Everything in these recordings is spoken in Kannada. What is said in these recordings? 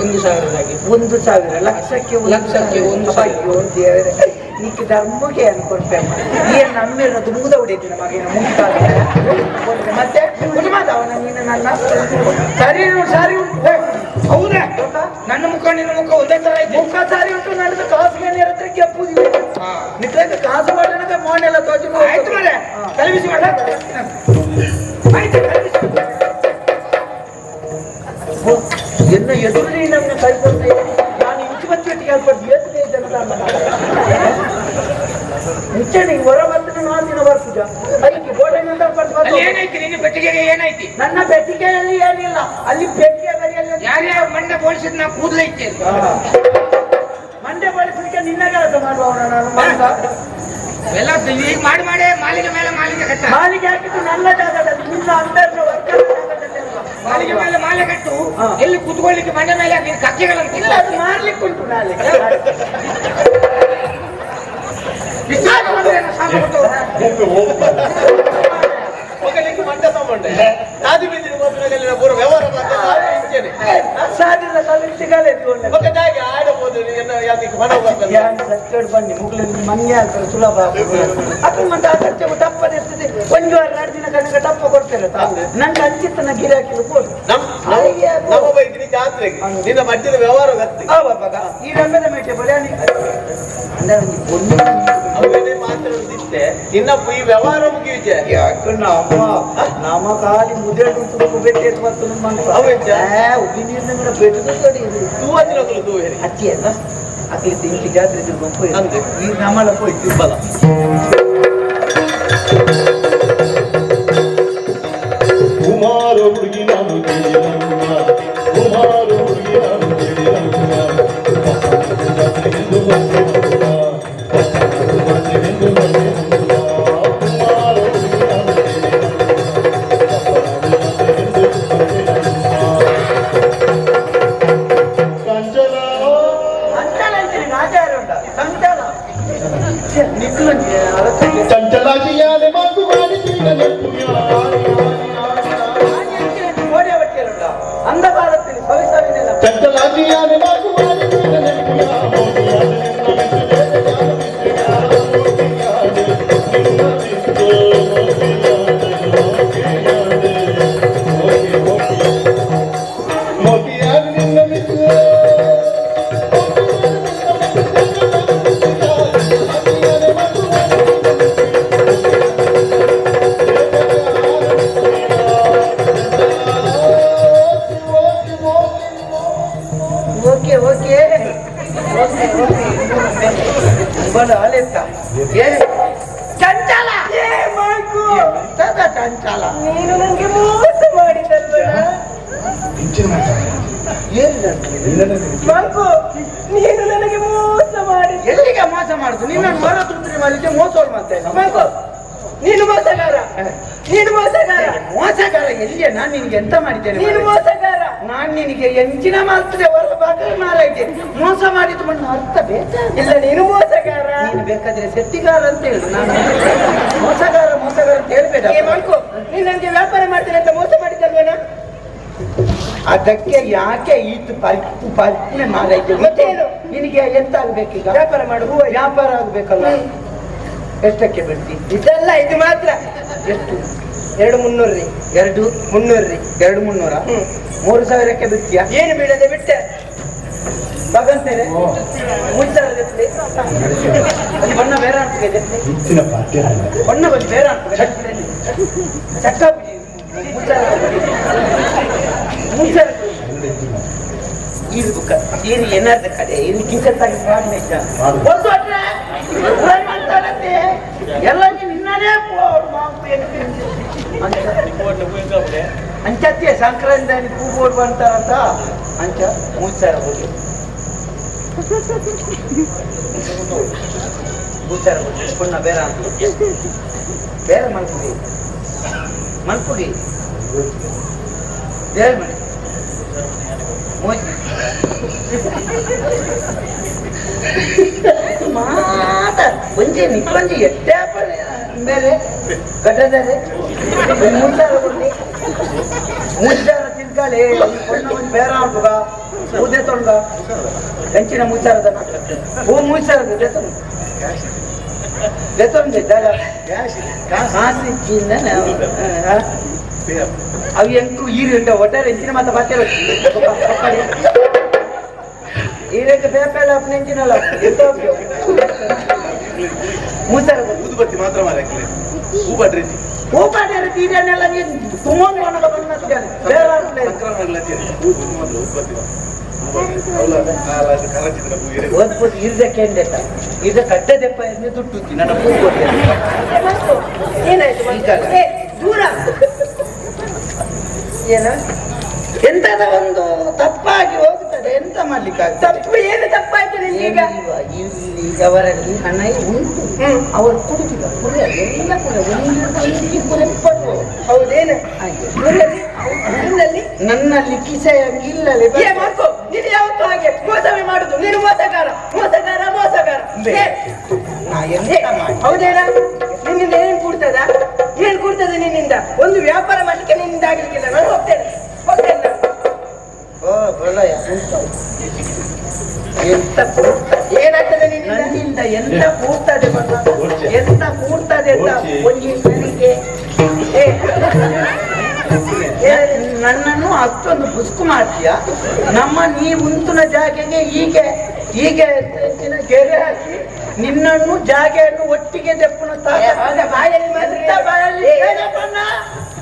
ಒಂದು ಸಾವಿರದಾಗಿ ಒಂದು ಸಾವಿರ ಲಕ್ಷಕ್ಕೆ ಲಕ್ಷಕ್ಕೆ ಒಂದು ಸಾವಿರ. ಅಯ್ಯೋ ದೇವರೇ. ನಿಕ್ಕೆ ಧರ್ಮಕ್ಕೆ ಅನ್ಕೊಳ್ತೆ ಏನು ನಮ್ಮಿರೋದು ಮುಗಿದ ಹೊಡಿತೀನಿ ಮಗಿನ ಮುಗ್ದ ಮತ್ತೆ ಅವನ ನೀನು ನನ್ನ ಸರಿ ಸಾರಿ ಉಂಟು. ಹೌದಾ? ನನ್ನ ಮುಖ ನಿನ್ನ ಮುಖ ಒಂದೇ ತರ ಇದೆ ಮುಖ ಸಾರಿ ಉಂಟು ನಡೆದು ಕಾಸು ಮೇಲೆ ಹತ್ರ ಕೆಪ್ಪು. ನಿತ್ಯ ಕಾಸು ಮಾಡಿದಾಗ ಮೋನೆಲ್ಲ ತೋಚಿ ಆಯ್ತು ಮರೆ. ತಲೆಬಿಸಿ ಮಾಡ ಆಯ್ತು ತಲೆಬಿಸಿ. ಮಾಡು. ಎನ್ನ ಎದುರಿ ನನ್ನ ಕಳ್ಕೊಂಡೆ ನಾನು ಇಂಚುಮಚ್ಚಿಗೆ ಹೇಳ್ಕೊಟ್ಟು ಏತನೇ ಜನರ ಮುಂಚೆ ಹೊರ ಬಂದ್ರೆ ನಾಲ್ಕು ದಿನ ಬರ್ತಿದ್ದ ಅದಕ್ಕೆ ಗೋಡೆಯಿಂದ ಏನೈತಿ ನಿನ್ನ ಪೆಟ್ಟಿಗೆಗೆ ಏನೈತಿ ನನ್ನ ಪೆಟ್ಟಿಗೆಯಲ್ಲಿ ಏನಿಲ್ಲ. ಅಲ್ಲಿ ಪೆಟ್ಟಿಗೆ ಬರೆಯಲ್ಲ ಯಾರ್ಯಾರ ಮಂಡೆ ಬೋಳಿಸಿದ್ ನಾ ಕೂದ್ಲೈತಿ ಅಂತ. ಮಂಡೆ ಬೋಳಿಸ್ಲಿಕ್ಕೆ ನಿನ್ನ ಕೆಲಸ ಮಾಡುವವನ ನಾನು? ಮಗ. ಎಲ್ಲ ಈಗ ಮಾಡಿ ಮಾಡಿ. ಮಾಲಿಗೆ ಮೇಲೆ ಮಾಲಿಗೆ ಕಟ್ಟ. ಮಾಲಿಗೆ ಹಾಕಿದ್ದು ನನ್ನ ಜಾಗದಲ್ಲಿ. ನಿನ್ನ ಅಂದಾಜು. ಮಾಲಿಗೆ ಮೇಲೆ ಮಾಲೆ ಕಟ್ಟು ಎಲ್ಲಿ ಕುತ್ಕೊಳ್ಳಿಕ್ಕೆ ಮನೆ ಮೇಲೆ ಕಕ್ಕೆಗಳಂತ. ಇಲ್ಲ ಅದು ಮಾಡ್ಲಿಕ್ಕೆ ಉಂಟು ನಾಳೆ ವಿಶ್ವಾಸ ಬಂದ್ರೆ ನಾನು ಸಾಕು ಮಗನಿಗೆ ಮಂಡ ತಗೊಂಡೆ ನಾದಿ ಬೀದಿನ ಮೊದಲಲ್ಲಿ ಪೂರ ವ್ಯವಹಾರ ಮಾಡ್ತಾ ನಾನು ಇದ್ದೇನೆ. ಸಾಧ್ಯದ ಕಲಿಗೆ ಸಿಗಲ್ಲ ಎತ್ಕೊಂಡೆ ಮಗ ಜಾಗೆ ಆಡಬಹುದು ಯಾಕೆ ಮನ ಬರ್ತದೆ ಬನ್ನಿ ಮನ್ಯ ಆಗ್ತದೆ. ಸುಲಭ ಅಪ್ಪ ಮತ್ತೆ ಒಂದು ವಾರ ಎರಡು ದಿನ ಕಣ್ಣು ಟಪ್ಪ ಕೊಡ್ತೇನೆ ನನ್ನ ಅಂಚಿತನ ಗಿರಾಕಿನ ಕೊಡು. ನಮ್ಮ ಬೈಕ್ ಜಾತ್ರೆಗೆ. ನಿನ್ನ ಮಟ್ಟಿನ ವ್ಯವಹಾರ ಈ ರಂಗದ ಮೇಟೆ ಬರೆಯಾನಿ ಅವರೇ ಮಾತ್ರ ಈ ವ್ಯವಹಾರ ಮುಗಿಯುತ್ತೆ. ಯಾಕೆ ನಮ್ಮ ನಮ್ಮ ಕಾಲಿ ಮುದ್ರೆ ತುಡುಕು ಬೆಟ್ಟೆ ಮತ್ತು ನಮ್ಮ ಉಗಿ ನೀರಿನ ಮೇಲೆ ಬೆಟ್ಟದ ಕಡಿ ತೂವತ್ತಿನ ತೂವೇರಿ ಅತ್ತಿ ಅಲ್ಲ? ಅತಿ ಜಾತ್ರೆ ತಿರುಗು ಈ ನಮ್ಮಲ್ಲ ಪೋಯ್ತು ಬಲ. ಎಲ್ಲಿಯ? ನಾನು ನಿನಗೆ ಎಂತ ಮಾಡಿದ್ದೇನೆ ನೀನು ಮೋಸಗಾರ. ನಾನು ನಿನಗೆ ಎಂಚಿನ ಮಾತ್ರ ಹೊರಗೆ ಬಾಗಿಲು ಮಾರೈತೆ ಮೋಸ ಮಾಡಿದ್ದು ಮಣ್ಣು ಅರ್ಥ ಬೇಕಾ? ಇಲ್ಲ ನೀನು ಮೋಸಗಾರ. ನೀನು ಬೇಕಾದ್ರೆ ಸೆಟ್ಟಿಗಾರ ಅಂತ ಹೇಳು. ನಾನು ಮೋಸಗಾರ ಮೋಸಗಾರ ಅಂತ ಹೇಳ್ಬೇಡ. ಮಾಡ್ಕೋ ನೀನು ನನಗೆ ವ್ಯಾಪಾರ ಮಾಡ್ತೇನೆ ಅಂತ ಮೋಸ ಮಾಡಿದ್ದಲ್ವನ? ಅದಕ್ಕೆ ಯಾಕೆ ಈತು ಪಲ್ಪನೆ ಮಾರೈತೆ ಮತ್ತೆ ನಿನಗೆ ಎಂತ ಆಗ್ಬೇಕೀಗ? ವ್ಯಾಪಾರ ಮಾಡು ವ್ಯಾಪಾರ ಆಗ್ಬೇಕಲ್ಲ? ಎಷ್ಟಕ್ಕೆ ಬಿಡ್ತಿ? ಇದೆಲ್ಲ ಇದು ಮಾತ್ರ. ಎಷ್ಟು? ಎರಡು ಮುನ್ನೂರು ರೀ. ಎರಡು ಮುನ್ನೂರು ರೀ. ಎರಡು ಮುನ್ನೂರ? ಮೂರು ಸಾವಿರಕ್ಕೆ ಬಿಡ್ತೀಯಾ ಏನು ಬೀಳದೆ ಬಿಟ್ಟೆ. ಬಗಂತೇನೆ ಅಲ್ಲಿ ಬಣ್ಣ ಬೇರೆ ಆಗ್ತದೆ ಜೊತೆ ಹೆಚ್ಚಿನ ಪಾಠ್ಯ ಬಣ್ಣ ಬಂದು ಬೇರೆ ಆಗ್ತದೆ ಚಕ್ಕ ಮುಚ್ಚಾರ ಮುಚ್ಚಾರ ಇದು ಏನು ಏನಾದ ಕಡೆ ಏನು ಕಿಂಕತ್ತಾಗಿ ಮಾಡ್ಲಿಕ್ಕ ಒಂದು ಅಟ್ರೆ ಫ್ರೈ ಮಾಡ್ತಾರಂತೆ. ಎಲ್ಲ ನಿನ್ನನೇ ಅಂಚತ್ಯ ಸಂಕ್ರಾಂತಿ ಪೂ ಬಂತಾರಂತ ಅಂಚ ಮೂಸಾರ ಹೋಗಿ ಮೂಸಾರ ಹೋಗಿ ಪುಣ್ಣ ಬೇರೆ ಬೇರೆ ಮಲ್ಪುಡಿ ಮಲ್ಪುಡಿ ಬೇರೆ ಮನೆ. ಮಾತ. ಒಂಜಿ ನಿಕ್ಕೊಂಜಿ ಎಟ್ಟೆ ಬೇರೆ ಕಟ್ಟದರೆ ಮುಚ್ಚಾರ ಕೊಡ್ಲಿ ಬೇರೆ ಆಗ್ತದ ಉದೇ ತೊಂಡ. ಹೆಂಚಿನ ಮುಚ್ಚಾರದನ ಹೂ ಮುಚ್ಚಾರದ ದೇತೊಂದು ದೇತೊಂದು ಜಾಗ. ಕಾಸಿ ಚಿನ್ನ ಅವು ಎಂಕು ಈರುಂಡ ಒಟ್ಟಾರೆ ಹೆಂಚಿನ ಮಾತ ಈ ಈರಕ್ಕೆ ಬೇಪೆಲ್ಲ ಅಪ್ಪ ಹೆಂಚಿನಲ್ಲ. ಎಂತ ಊದುಬತ್ತಿ ಮಾತ್ರ ಮಾರಕ್ಕೆ ನೀನು ಸುಮ್ಮನೆ ಒಣಗ ಬಂದಿದ್ದಾನೆ ಬೇರೆ. ಓದ್ಬೋದು ಇರ್ದಕ್ಕೆ ಇದು ಎಂದು ದುಡ್ಡು ನನ್ನ ಏನಾಯ್ತು? ದೂರ. ಏನು? ಎಂತದ ಒಂದು ತಪ್ಪಾಗಿ ಎಂತ ಮಾಡ್ಲಿಕ್ಕಾಗ್ತದೆ ತಪ್ಪು ಏನು ತಪ್ಪಾಯ್ತು ನಿನ್ಗೀಗ? ಇಲ್ಲಿ ಅವರಲ್ಲಿ ಹಣ ಉಂಟು. ಅವರು ಕುಡಿದಿಲ್ಲ ಕುಡಿಯ ಎಲ್ಲ ಒಂದು ಹೌದೇನು? ಹಾಗೆ. ಊರಲ್ಲಿ? ನಿನ್ನಲ್ಲಿ? ಮಾಡ್ಕೋ ನೀನು ಯಾವತ್ತೂ ಹಾಗೆ ಮೋಸವೇ ಮಾಡುದು. ನೀನು ಮೋಸಗಾರ ಮೋಸಗಾರ ಮೋಸಗಾರ. ಹೌದೇನಾ? ನಿನ್ನಿಂದ ಏನ್ ಕೂಡ್ತದ? ಏನ್ ಕೂಡ್ತದೆ ನಿನ್ನಿಂದ? ಒಂದು ವ್ಯಾಪಾರ ಮಾಡ್ಲಿಕ್ಕೆ ನಿನ್ನಿಂದ ಆಗ್ಲಿಕ್ಕಿಲ್ಲ. ನಾನು ಪ್ರಳಯ ಎಂತ? ಏನಾಗ್ತದೆ ನಿನ್ನಿಂದ ನನ್ನಿಂದ ಎಂತ ಕೂರ್ತದೆ ಎಂತ ಕೂರ್ತದೆ ಅಂತ ಒಂಜಿ ಏ, ನನ್ನನ್ನು ಅಷ್ಟೊಂದು ಬುಸ್ಕು ಮಾಡ್ತೀಯ? ನಮ್ಮ ನೀ ಮುಂತಿನ ಜಾಗೆಗೆ ಹೀಗೆ ಹೀಗೆ ಹೆಚ್ಚಿನ ಗೆರೆ ಹಾಕಿ ನಿನ್ನನ್ನು ಜಾಗೆಯನ್ನು ಒಟ್ಟಿಗೆ ತೆಪ್ಪನ? ಬಾಯಲ್ಲಿ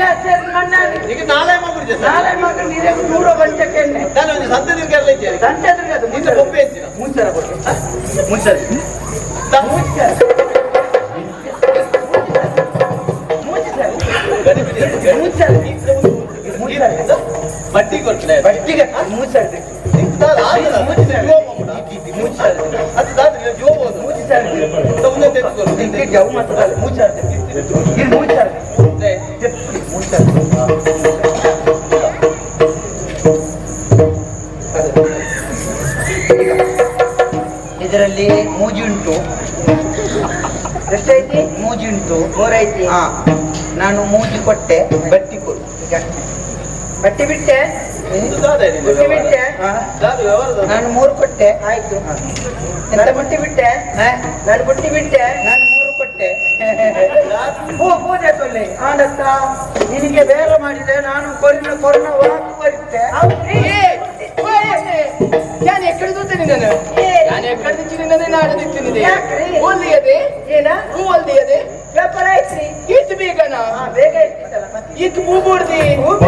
ಈಗ ಬಾಯ್ ನಾನೇ ಬಂದಿದ್ದೆ ಈಗ ನಾಳೆ ಮಗುಡಿದೆ ನಾಳೆ ಮಗ ನೀರೇ ನೂರ ಪಂಚಕ್ಕೆ ಎಣ್ಣೆ ನಾನು ಒಂದು ಸಂತೆ ನಿನ್ಗೆಲ್ಲ ಇದ್ದೇನೆ ಸಂತೆ ಎದುರಿಗೆ ಅದು ನಿನ್ನ ಮುಚ್ಚರ ಬೊಬ್ಬೆ ಹೆಚ್ಚಿನ ಮುಚ್ಚರ ಕೊಡಿ ಮುಚ್ಚರ ಮುಚ್ಚರ ಮುಚ್ಚರ ಮುಚ್ಚರ ಬಟ್ಟಿ ಕೊಡ್ತೇನೆ ಬಟ್ಟಿಗೆ ಮುಚ್ಚರ ಅದು ದಾದ್ರೆ ಜೋಬೋದು ಇದರಲ್ಲಿ ಮೂಜಿ ಉಂಟು ಎಷ್ಟೈತಿ? ಮೂಜಿ ಉಂಟು ಮೂರೈತಿ ಹಾ. ನಾನು ಮೂಜಿ ಕೊಟ್ಟೆ. ಬಟ್ಟಿ ಕೊಡು. ಬಟ್ಟಿ ಬಿಟ್ಟೆ? ಬುಟ್ಟಿ ಬಿಟ್ಟೆ? ಹಾ. ವ್ಯವಹಾರದ ನಾನು ಮೂರು ಕೊಟ್ಟೆ. ಆಯ್ತು. ಬಟ್ಟಿ ಬುಟ್ಟಿ? ನಾನು ಬಟ್ಟಿ ಬಿಟ್ಟೆ? ನಾನು ಹೂ ಪೂಜೆ ತೊಲ್ಲೆ ಆನಂತರ ನಿನಗೆ ಬೇರೆ ಮಾಡಿದೆ. ನಾನು ಕೊರಿನ ಕೊರನ ವಾಕು ಬರುತ್ತೆ ನಾನು ಎಕ್ಕಡೆ ದೂತೇನೆ ನಾನು ನಾನು ಎಕ್ಕಡೆ ದಿತ್ತಿನಿದೆ ಯಾಕ್ರಿ? ಓಲ್ದಿಯದೆ ಏನ? ಹೂ ಓಲ್ದಿಯದೆ ವ್ಯಾಪಾರ ಆಯ್ತ್ರಿ? ಬೇಕನ ಹಾ, ಬೇಗ ಈಚ್ ಹೂ ಬೂಡ್ದಿ ಆ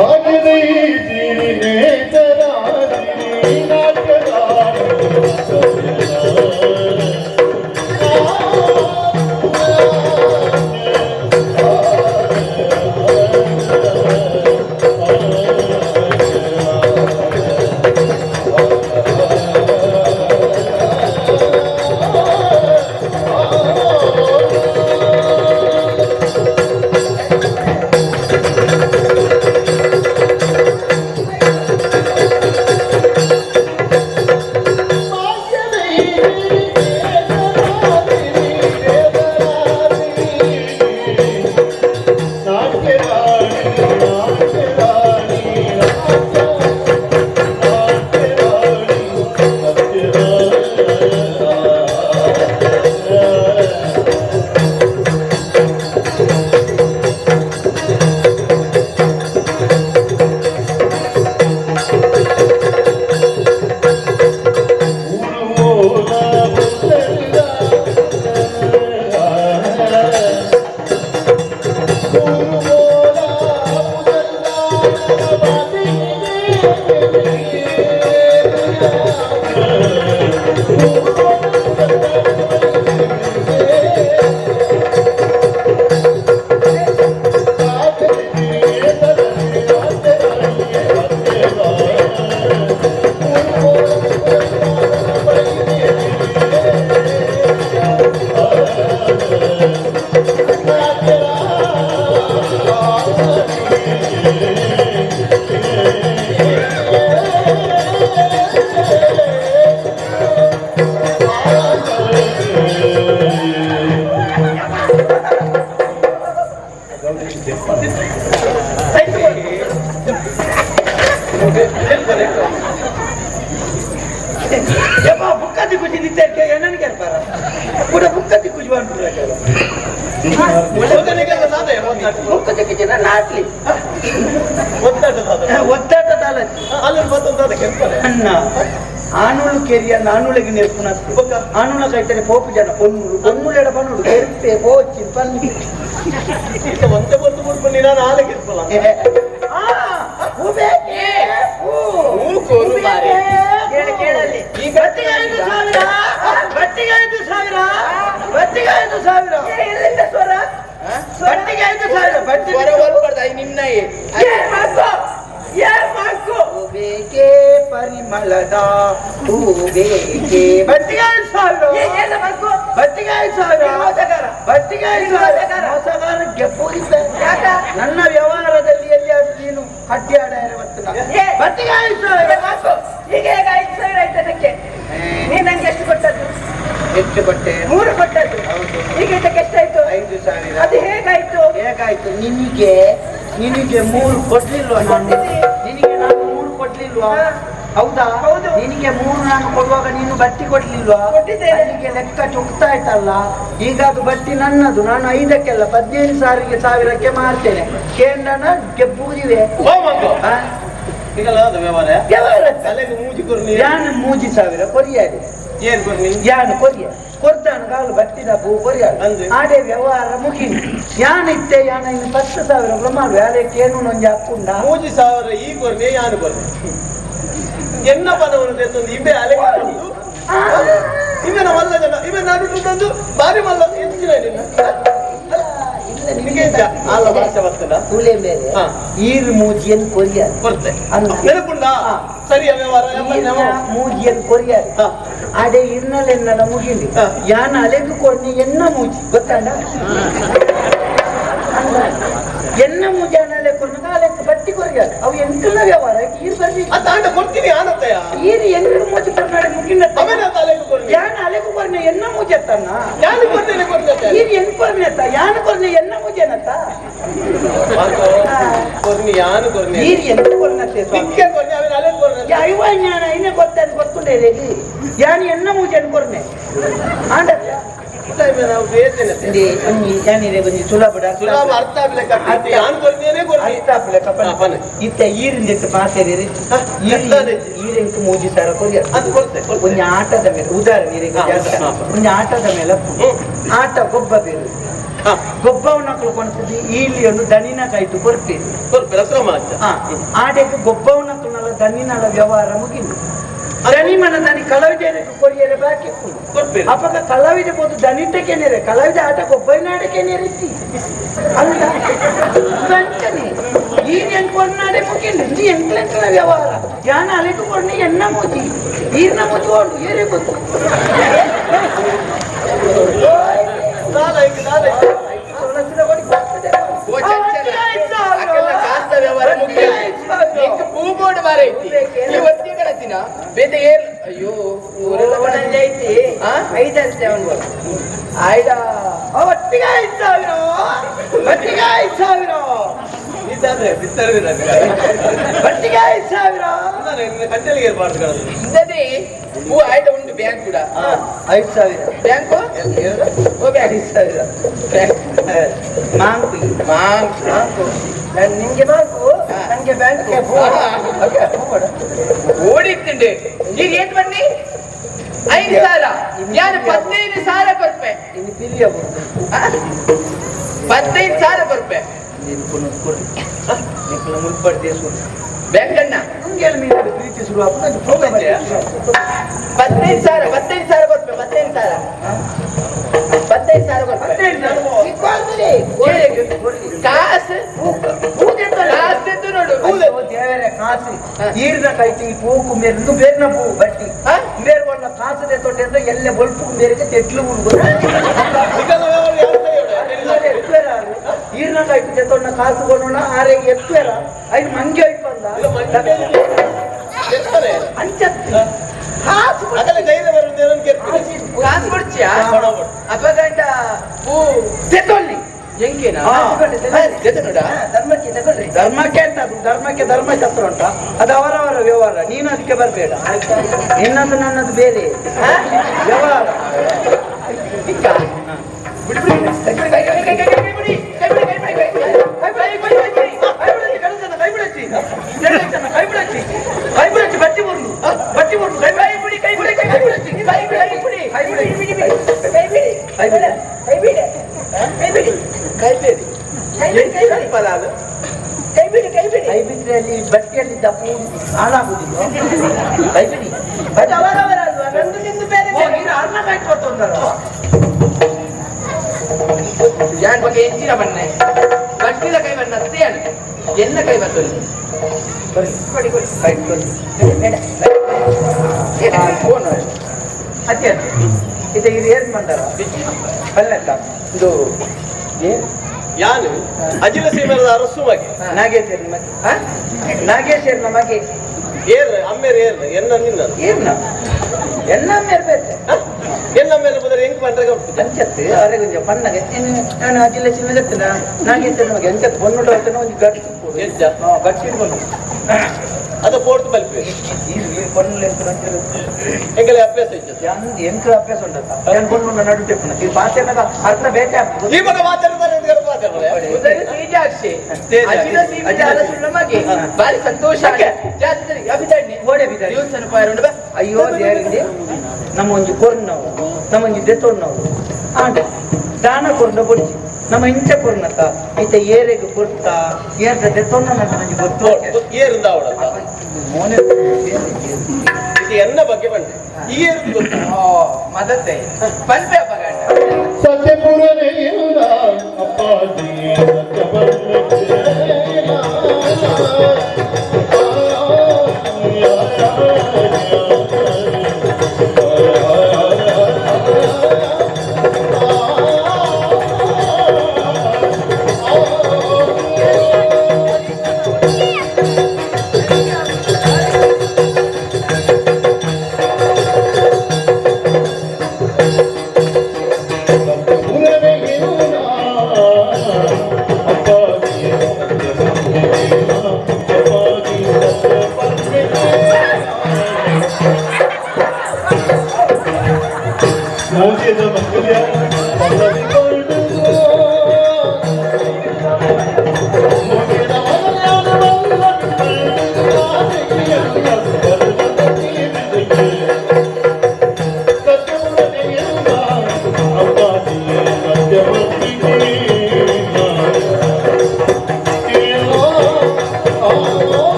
ಯಪ್ಪ ಬುಕ್ಕತಿ ಕುಜಿದಿದ್ದ ನನಗೆ ಬರ್ತಾರ ಕೂಡ ಬುಕ್ಕತಿ ಕುಜ್ಬಾರ್ದು ಬುಕ್ಕತಿ ಕುಜಿನ ನಾಟ್ಲಿ ಒದ್ದಾಟದ ಅಲ್ಲ ಅಲ್ಲಿ ಮತ್ತೊಂದಾದ ಕೆಂಪ ಅಣ್ಣ ಆನುಳು ಕೆರಿಯ ನಾನುಳಿಗೆ ನೇರ್ಪುನ ಆನುಳ ಕೈತಾರೆ ಪೋಪು ಜನ ಪೊನ್ನುಳು ಪೊನ್ನುಳು ಎಡ ಪನ್ನುಡು ಕೆರ್ಪೆ ಪೋಚಿ ಪನ್ನಿ ಒಂದೇ ಒಂದು ಮೂರು ಪನ್ನಿ ನಾನು ಆಲಕ್ಕೆ ಇರ್ಪಲ್ಲ ಮಾರೆ. ಬಟ್ಟಿಗೆ ಐದು ಸಾವಿರ ಬಟ್ಟಿಗೆ ಐದು ಸಾವಿರ ಬಟ್ಟಿಗೆ ಐದು ಸಾವಿರ. ಏ, ಎಲ್ಲಿಂದ ಸ್ವರ? ಬಟ್ಟಿಗೆ ಐದು ಸಾವಿರ ಬಟ್ಟಿ. ಹೊರ ಬರ್ಬಾರ್ದು ನಿನ್ನ ಏನ್ ಮಾಕು ಏನ್ ಮಾಕು ಬೇಕೆ ಪರಿಮಳದ ಹೂ ಬೇಕೆ ಬಟ್ಟಿಗೆ ಐದು ಸಾವಿರ. ಏ, ಏನು ಮಾಕು ಬಟ್ಟಿಗೆ ಐದು ಸಾವಿರ ಮೋಸಗಾರ. ಬಟ್ಟಿಗೆ ಐದು ಸಾವಿರ. ಮೋಸಗಾರ. ಮೋಸಗಾರಕ್ಕೆ ಪೂರಿತ ನನ್ನ ವ್ಯವಹಾರದಲ್ಲಿ ಎಲ್ಲಿ ನೀನು ಅಡ್ಡಿ ಆಡ ಏ. ಬಟ್ಟಿಗೆ ಐದು ಏ, ಸಾವಿರ ಮಾಕು ಈಗ ಹೇಗ ಐದು ಸಾವಿರ ಆಯ್ತು ಅದಕ್ಕೆ. ನೀನ್ ನಂಗೆ ಎಷ್ಟು ಕೊಟ್ಟದ್ದು? ಎಷ್ಟು ಕೊಟ್ಟೆ. ಮೂರು ಕೊಟ್ಟದ್ದು. ಈಗ ಇದಕ್ಕೆ ಎಷ್ಟಾಯ್ತು? ಐದು ಸಾವಿರ ಅದು ಹೇಗಾಯ್ತು? ಹೇಗಾಯ್ತು? ನಿನಗೆ ನಿನಗೆ ಮೂರು ಕೊಡ್ಲಿಲ್ವಾ ನಾನು. ನಿನಗೆ ನಾನು ಮೂರು ಕೊಡ್ಲಿಲ್ವಾ? ಹೌದಾ? ಹೌದು. ನಿನಗೆ ಮೂರು ನಾನು ಕೊಡುವಾಗ ನೀನು ಬಟ್ಟಿ ಕೊಡ್ಲಿಲ್ವಾ? ಕೊಟ್ಟಿದ್ದೇನೆ. ಅಲ್ಲಿಗೆ ಲೆಕ್ಕ ಚುಕ್ತಾ ಆಯ್ತಲ್ಲ ಈಗ ಅದು ಬಟ್ಟಿ ನನ್ನದು. ನಾನು ಐದಕ್ಕೆಲ್ಲ ಹದಿನೈದು ಸಾವಿರಕ್ಕೆ ಸಾವಿರಕ್ಕೆ ಮಾರ್ತೇನೆ. ಕೇಂದ್ರನ ಗೆಬ್ಬೂದಿವೆ ಯಾನು ಮೂಜಿ ಸಾವಿರ? ಕೊರ್ನಿ ಯಾನು ಕೊರಿಯ ಕೊರ್ತಾನ ಕಾಲು ಬಟ್ಟಿದ ಪೂ ಕೊರಿಯಾಡು ಅಂದೆ. ಆಡೆ ವ್ಯವಹಾರ ಮುಖಿ ಯಾನ್ ಇತ್ತೆ ಯಾನ ಇನ್ನು ಹತ್ತು ಸಾವಿರ ಪ್ರಮಾಣ ಅದಕ್ಕೆ ಏನು ನೊಂಜಿ ಹಾಕುಂಡ ಮೂಜಿ ಸಾವಿರ ಈ ಕೊರ್ನೆ ಯಾನು ಕೊರ್ನಿ ಎನ್ನ ಪದವನ್ನು ತೆತ್ತೊಂದು ಇಬೆ ಅಲೆ ಇವನ ಇವೆನ ಮಲ್ಲ ಜನ. ಇವೆ ನಾನು ತಂದು ಬಾರಿ ಮಲ್ಲ. ಎಂಚಿನ ಕೂಲೆ ಮೇಲೆ. ಈರ್ ಮೂಜಿಯನ್ ಅಂದೆ. ನೆನಪುಂಡ ನಾವು ಮೂಜಿಯನ್ ಕೊರಿಯಾಡು ಹಾ. ಆಡೆ ಇರ್ನಲೆನ್ನಡ ಮುಗಿಲಿ. ಯಾನ ಅಲೆಗು ಕೊಡ್ನಿ ಎನ್ನ ಮೂಜಿ? ಗೊತ್ತಾಂಡ? ಎನ್ನ ಮೂಜಿ ಅಲೆಕ್ ಬಟ್ಟಿ ಕೊರಿಯಾಡು ಅವು ಎಂಕಲ್ನ ವ್ಯವಹಾರ ಈರ್ ಬರ್ಲಿ ಅಂತ ಆಂಡ ಕೊಡ್ತೀನಿ ಆನತ್ತಯ್ಯ ಈರ್ ಎಂಕ ಮೂಜಿ ಕರ್ನಾಡ ಮುಗಿನ ಅವೇನ ತಲೆಗೆ ಕೊಡ್ನಿ ಯಾನ ಅಲೆಗು ಕೊರ್ನೆ ಎನ್ನ ಮೂಜಿ ಅತ್ತನ್ನ ಯಾನು ಕೊಡ್ತೇನೆ ಕೊಡ್ತೇನೆ ಈರ್ ಎನ್ ಕೊರ್ನೆ ಅತ್ತ ಯಾನ ಕೊರ್ನೆ ಎನ್ನ ಮೂಜಿ ಅನ್ನತ್ತ ಕೊರ್ನಿ ಯಾನು ಕೊರ್ನಿ ಈರ್ ಎಂತ ಕೊರ್ನತ್ತೆ ಸ್ವಾಮಿ ನಿಕ್ಕೆ ಕೊರ್ನಿ ಅವನ ಅಲೆ ಕೊರ್ನಿ ಅಯ್ಯೋ ಜ್ಞಾನ ಇನ್ನೇ ಗೊತ್ತಾದ ಗೊತ್ತುಂಡೆ ರೇಗಿ ಯಾನಿ ಎನ್ನ ಮೂಜಿ ಅನ್ಕೊರ್ನೆ ನಾವು ಇಲ್ಲಿ ಒಂಜಿ ಜಾನಿರೆ ಒಂಜಿ ಸುಲಭ ಅರ್ಥ ಯಾನು ಹಾ, ಪನೆ. ಇತ್ತ ಪಾತೆರಿ ಮೂಜಿ ಸರ ಕೊರಿಯ ಅದು ಆಟದ ಮೇಲೆ ಉದಾಹರಣೆ ಹಾ, ಹಾ. ಆಟದ ಮೇಲೆ ಹ್ಮ್. ಆಟ ಗೊಬ್ಬ ಬೇರು. ಹಾ. ಗೊಬ್ಬವನ್ನ ಇಲ್ಲಿ ಒಂದು ದನಿನ ಕಾಯ್ತು ಕೊರ್ಪೆ ಆಚೆ ಹಾ. ಆಡೆಗೆ ಗೊಬ್ಬವನ್ನ ದನಿನಲ ವ್ಯವಹಾರ ಮುಗಿನು ದನಿ ಮನ ದನಿ ಕಲಾವಿದ ಕೊರಿಯರೆ ಬಾಕಿ ಅಪಕ ಕಲಾವಿದ ಬೋದು ದನಿಟ್ಟಕ್ಕೆ ನೇರೆ ಕಲಾವಿದ ಆಟ ಗೊಬ್ಬೈನ ಆಟಕ್ಕೆ ನೇರಿಸಿ ಅಲ್ಲ ಗಂಟನೆ ಈಗ ಎಂಕೊರ್ನಾಡೆ ಮುಗಿಂಡು ನೀ ಎಂಕ್ಲೆಂಕಲ ವ್ಯವಹಾರ. ಯಾನ ಅಲೆಕು ಕೊಡ್ನಿ ಎನ್ನ ಮೂಜಿ ಈರ್ನ ಮುಚ್ಕೊಂಡು ಏರೇ ಗೊತ್ತು ಅಯ್ಯೋ ಊರೆಲ್ಲ ಅವನಲ್ಲಿ ಐತಿ ಹಾ? ಐದಂತೆ ಅವನು ಆಯ್ದ ಒಟ್ಟಿಗೆ ಐದು ಸಾವಿರ ಒಟ್ಟಿಗೆ ಐದು ಸಾವಿರ ಇದ್ದಾದ್ರೆ ಬಿತ್ತರವಿಲ್ಲ ಒಟ್ಟಿಗೆ ಐದು ಸಾವಿರ ಕಟ್ಟೆಲಿಗೆ ಇರಬಾರ್ದು ಕಣದು ಇದ್ದದೆ ಹೂ ಆಯ್ತ ಉಂಟು ಬ್ಯಾಂಕ್ ಕೂಡ ಐದು ಸಾವಿರ ಬ್ಯಾಂಕು ಓ ಬ್ಯಾಂಕ್ ಐದು ಸಾವಿರ ಬ್ಯಾಂಕ್ ಮಾಂಕು ಮಾಂಸ ನಾನು ನಿಂಗೆ ಮಾಕು ನಂಗೆ ಬ್ಯಾಂಕ್ಗೆ ಓಡಿತ್ತುಂಡು ಈಗ ಏನ್ ಬನ್ನಿ ಐದು ಸಾವಿರ ಯಾರು ಪದಿನೈದು ಸಾವಿರ ಕೊರ್ಪೆ ಇನ್ನು ಪಿಲಿಯ ಬಂದು ಆ? ಪದಿನೈದು ಸಾವಿರ ಕೊರ್ಪೆ ನೀನು ಪುನಃ ಕೊಡಿ ನಿಕ್ಕಲ ಮುಲ್ಪಡ್ದೆ ಸುಳ್ಳು ಬ್ಯಾಂಕ್ ಅಣ್ಣ ನಮ್ಗೆ ಎಲ್ಲಿ ಮೀನಾದ ಪ್ರೀತಿ ಶುರು ಆಗ್ತದೆ ಪದಿನೈದು ಸಾವಿರ ಪದಿನೈದು ಸಾವಿರ ಕೊರ್ಪೆ ಪದಿನೈದು ಸಾವಿರ ಪದಿನೈದು ಸಾವಿರ ಕೊರ್ಪೆ ಕಾಸು ಕಾಸು ತೆತ್ತು ನೋಡು ದೇವರೇ ಕಾಸು ಈರ್ನ ಕೈತಿ ಪೂಕು ಮೇರೆ ಬೇರ್ನ ಪೂ ಬಟ್ಟಿ ಹಾ? ಬೇರೆ ಒಳ್ಳ ಕಾಸು ತೆತ್ತೊಟ್ಟೆ ಅಂದ್ರೆ ಎಲ್ಲ ಬೊಲ್ಪು ಬೇರೆಗೆ ತೆಟ್ಲು ಉಂಡು ಸಿಗಲ್ಲ ವ್ಯವಹಾರ ಯಾರು ಕೈಯೋಡ ಈರ್ನ ಕೈತಿ ಅದೆಲ್ಲ ಧೈರ್ಯ ಬರುವುದು ಏನನ್ನು ಕೇಳ್ತೀನಿ ಕಾಸು ಕೊಡ್ಚಿಯಾ ಕೊಡೋದು. ಅಪಗಂಟ ಹೂ. ತೆತ್ತೊಳ್ಳಿ ಎಂಕೇನಾ ಹಾ. ಜೊತೆ ನೋಡ ಧರ್ಮಕ್ಕೆ ತಗೊಳ್ರಿ ಧರ್ಮಕ್ಕೆ ಅಂತ ಅದು ಧರ್ಮಕ್ಕೆ ಧರ್ಮಶಾಸ್ತ್ರ ಉಂಟ ಅದು ಅವರವರ ವ್ಯವಹಾರ. ನೀನು ಅದಕ್ಕೆ ಬರಬೇಡ. ನಿನ್ನದು ನನ್ನದು ಬೇರೆ. ವ್ಯವಹಾರ. ಕೈ ಬಿಡು, ಅಲ್ಲಿ ಬಟ್ಟೆಯಲ್ಲಿ ದಪ್ಪು ಹಾಳಾಗುದಿಲ್ಲ ಕೈ ಬಿಡಿ ಅದು ಅವರವರ ಅಲ್ವಾ ನಂದು ನಿಂದು ಬೇರೆ ಓ, ಬೇರೆ. ನೀನು ಅನ್ನ ಕಾಯ್ಕೊತೊಂದಲ್ಲ ಯಾನ್ ಬಗ್ಗೆ ಹೆಚ್ಚಿನ ಬನ್ನೆ ಬಟ್ಟಿದ ಕೈ ಬಣ್ಣ ಅಷ್ಟೇನು ಎನ್ನ ಕೈ ಬರ್ತದೆ ಕೊಡಿ ಕೊಡಿ ಕೈ ಕೊಡಿ. ಬೇಡ ಫೋನ್ ಅದೇ ಇದು ಇದು ಏನ್ ಮಂಡಲ ಅಲ್ಲಂತ ಇದು ಏನ್? ಯಾನು? ಅಜಿಲ ಸೀಮೆಲ್ಲ ಅರಸು ಮಗೆ. ನಾಗೇಶ್ವರ ಮಗೆ? ನಾಗೇಶ್ವರನ ಮಗೆ. ಏರ್ ಅಮ್ಮೇರ್ ಏರ್ ಎನ್ನ ನಿನ್ನ ಏರ್ನ ಎಲ್ಲ ಅಮ್ಮೇರ್ ಬೇರೆ? ಎಲ್ಲ ಮೇಲೆ ಬಂದ್ರೆ ಹೆಂಗ್ ಮಾಡ್ರೆ ಗೊತ್ತಿಲ್ಲ ಅಂಚತ್ತು ಪನ್ನಗೆ ಏನು ನಾನು ಅಜಿಲ ಸೀಮೆ ಗೊತ್ತಿಲ್ಲ ನಾಗೇಶ್ವರ ನಮಗೆ ಅಂಚತ್ತು ಹೊತ್ತನ ಒಂದು ಗಟ್ಟಿ ಗಟ್ಟಿ ಬಂದು ಅದು ಪೋರ್ಟ್ ಬಲ್ಪೆ ಅಭ್ಯಾಸ ಇತ್ತು ಈ ಮಗ ಮಾತಾಡ್ತಾರೆ ಮಾತಾಡ್ತಾರೆ ಉದರಿ ತೇಜಾಕ್ಷಿ ಅಜಿನ ಸೀಮಿತ ಮಗೆ ಬಾರಿ ಸಂತೋಷ ಜಾತ್ರೆ ಓಡೆ ಬಿದ್ದಾರೆ ಅಯ್ಯೋ ದೇವರಿಗೆ ನಮ್ಮ ಒಂಜಿ ಕೊರ್ನವು ನಮ್ಮ ನಾವು ಆಂಡ ದಾನ ಕೊರ್ನ ಬೊಡ್ಜಿ ನಮ್ಮ ಇಂಚ ಕೊರ್ನತ ಐತ ಏರೆಗೆ ಕೊರ್ತ. ಏರ್ದ ದೆತ್ತೊಣ್ಣ ನನ್ನ ಒಂಜಿ ಗೊತ್ತು ಏರಿಂದ ಇದು ಎನ್ನ ಬಗ್ಗೆ ಬಂದೆ. ಈ ಏರಿದ್ದು ಗೊತ್ತಾ? ಪಲ್ಪೆ ಅಪಗಂಡ ಅಪ್ಪಾಜಿ ಸತ್ಯಪುರನೆಯುದ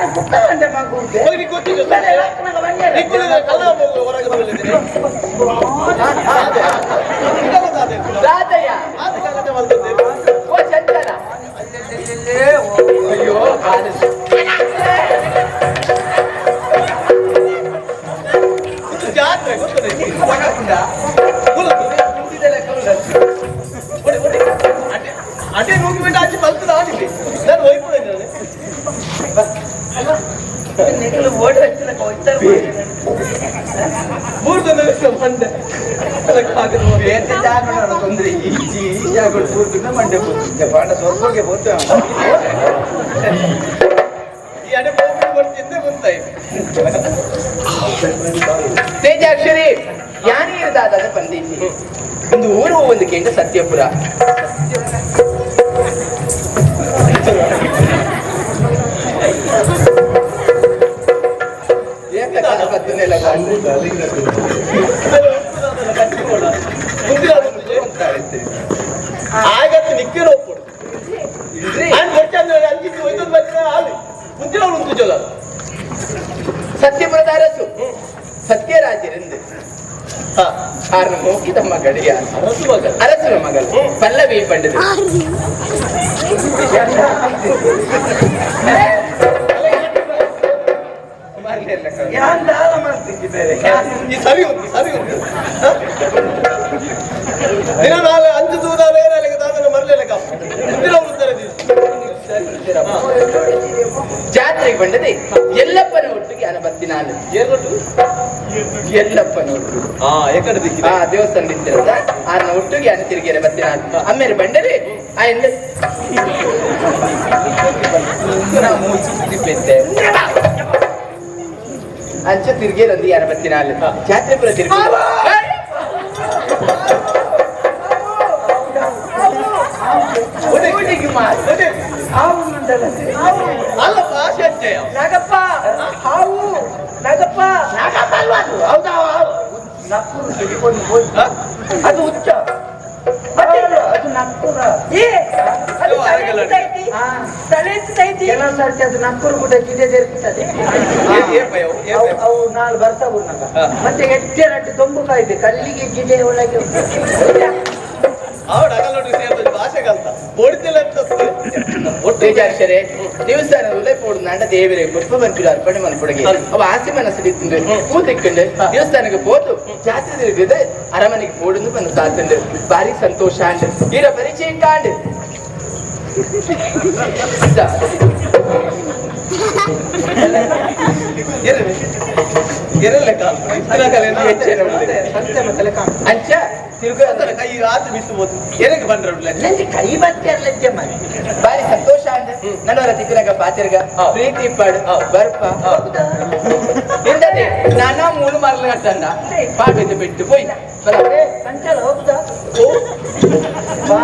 ಮೂರು ಯಾರು ಪುಟ್ಟ ಗಂಟೆ ಮಗುಂಟೆ ಹೋಗಿ ಗೊತ್ತಿದ್ದು ನಿಕ್ಕುಳಿದ ಕಲ್ಲ ಹೋಗುವ ಹೊರಗೆ ಬರಲಿದ್ದೀನಿ ರಾಜಯ್ಯ ಆದ ಕಾಲಕ್ಕೆ ಬಂದದ್ದೆ ಓ ಚಂದನ ಅಯ್ಯೋ ಬಾರಿ. ನೆಗಲು ಓಡಿ ಹಚ್ಚಿದ ಹೋಯ್ತಾರೆ ಮೂರು ಜನ ಬಂದೆ ತೊಂದ್ರೆ ಈಜಿ ಈ ಜಾಗಗಳು ಕೂರ್ತಿಂದ ಮಂಡ್ಯ ಕೂರ್ತಿದ್ದೆ ಪಾಠ ಸ್ವರ್ಗಕ್ಕೆ ಹೋಗ್ತೇವೆ ಈ ಅನುಭವ ಬರ್ತಿದ್ದೆ ಗೊತ್ತಾಯ್ತು ತೇಜಾಕ್ಷರಿ ಯಾನೇ ಇರದಾದ ಬಂದಿದ್ದೀನಿ ಒಂದು ಊರು ಒಂದು ಕೆಂಡ ಸತ್ಯಪುರ. ಆಗತ್ತೆ ನಿಕ್ಕೇನು ಒಪ್ಪುಡು ನಾನು ಗೊತ್ತ ಅಂದ್ರೆ ಅಂಜಿದ್ದು ಒಯ್ದೊಂದು ಬಂದ್ರೆ ಹಾಲು ಮುಂಚಿನ ಅವಳು ಉಂಟು ಜೋಲ ಸತ್ಯಪುರದ ಅರಸು ಸತ್ಯರಾಜರೆಂದು ಹಾ ಆರ್ನ ಮೋಕಿದ ಮಗಳಿಯ ಅರಸು ಮಗ ಅರಸನ ಮಗಳು ಪಲ್ಲವಿ ಪಂಡಿತ ಈ ಸರಿ ಉಂಟು ಸರಿ ಉಂಟು? ದಿನ ನಾಳೆ ಅಂಜು ದೂರ ಬೇರೆ ದಾದನ ಮರಲಿಲ್ಲ ಕಾಪು ಮುಂದಿನ ಉತ್ತರ ಜಾತ್ರೆಗೆ ಬಂದದೆ ಎಲ್ಲಪ್ಪನ ಒಟ್ಟಿಗೆ ಅನ ಬತ್ತಿ ನಾನು. ಎಲ್ಲಪ್ಪನ ಒಟ್ಟು ಆ ದೇವಸ್ಥಾನ ಇತ್ತಿರದ ಆನ ಒಟ್ಟಿಗೆ ಅನ ತಿರುಗಿರ ಬತ್ತಿ ನಾನು. ಅಮ್ಮೇಲೆ ಬಂಡರೆ ಆ ಎಲ್ಲ? ನಾವು ಮೂಚಿ ಪೆತ್ತೆ ಅಂಚ ತಿರುಗಿ ರಂದಿ ಯಾರ ಬತ್ತಿ ನಾನು ಜಾತ್ರೆ ಪುರ ತಿರುಗಿ ಒಟ್ಟಿಗೆ ಮಾತು ಅದೇ, ಹಾವು ಮಂಡಲ ಅಲ್ಲಪ್ಪ ಆಶಯ ನಾಗಪ್ಪ ಹಾವು ನಾಗಪ್ಪ ಹೌದಾ ನಕ್ಕೂರು ಹಿಡ್ಕೊಂಡು ಹೋಗಿ ಅದು ಹುಚ್ಚ ಸರ್ತಿ ಅದು ನಕ್ಕೂರು ಕೂಡ ಗಿಡ ಅವು ಅವು ನಾಳೆ ಬರ್ತಾವು ನಗ ಹಾ. ಮತ್ತೆ ಎಟ್ಟೆ ರಟ್ಟು ತೊಂಬು ಕಾಯ್ದೆ ಕಲ್ಲಿಗೆ ಗಿಡ ಒಳಗೆ. ಕಲ್ತ ಹೊಡಿತಿಲ್ಲ ಅಂತ ಬೇಜಾರ್ಶರೆ ದೇವಸ್ಥಾನ ಉಲೆ ಪೋಡು ನಂಡ ದೇವರೇ ಪುಷ್ಪ ಬಂಪಿಡು ಅರ್ಪಣೆ ಮನ್ಪುಡಗೆ ಅವ ಆಸೆ ಮನಸ್ಸು ಇತ್ತು ಹೂ ತೆಕ್ಕೊಂಡು ದೇವಸ್ಥಾನಕ್ಕೆ ಹೋದು ಜಾತ್ರೆ ತಿರುಗಿದೆ ಅರಮನೆಗೆ ಪೋಡು ಬಂದು ಸಾತಂಡು ಬಾರಿ ಸಂತೋಷ ಅಂಡ್ ಈರ ಪರಿಚಯ ಕಾಂಡ್ ಎರಲ್ಲ ಕಾಲ ಇತ್ತಿನ ಕಾಲ ಏನು ಹೆಚ್ಚಿನ ಉಂಟು. ಸಂತೆ ಮತ್ತಲೆ ಕಾಣು. ಅಂಚ ತಿರುಗ ಅದರ ಕೈ ಆತು ಬಿಟ್ಟು ಹೋತು ಎನಗೆ ಬಂದ್ರೆ ನಂಗೆ ಕೈ ಬತ್ತೆ ಲಜ್ಜೆ ಮಾಡಿ ಬಾರಿ ಸಂತೋಷ ಅಂಡ್ ನನ್ನವರ ತಿಕ್ಕನಾಗ ಪಾತಿರ್ಗ ಪ್ರೀತಿ ಪಾಡು ಬರ್ಪ ಇಂದದೆ ನಾನಾ ಮೂರು ಮರಳು ಕಟ್ಟಂದ ಪಾಪಿದ್ದು ಬಿಟ್ಟು ಹೋಯ್ ಬರ ಸಂಚಲ ಹೋಗ್ತಾ ಬಾ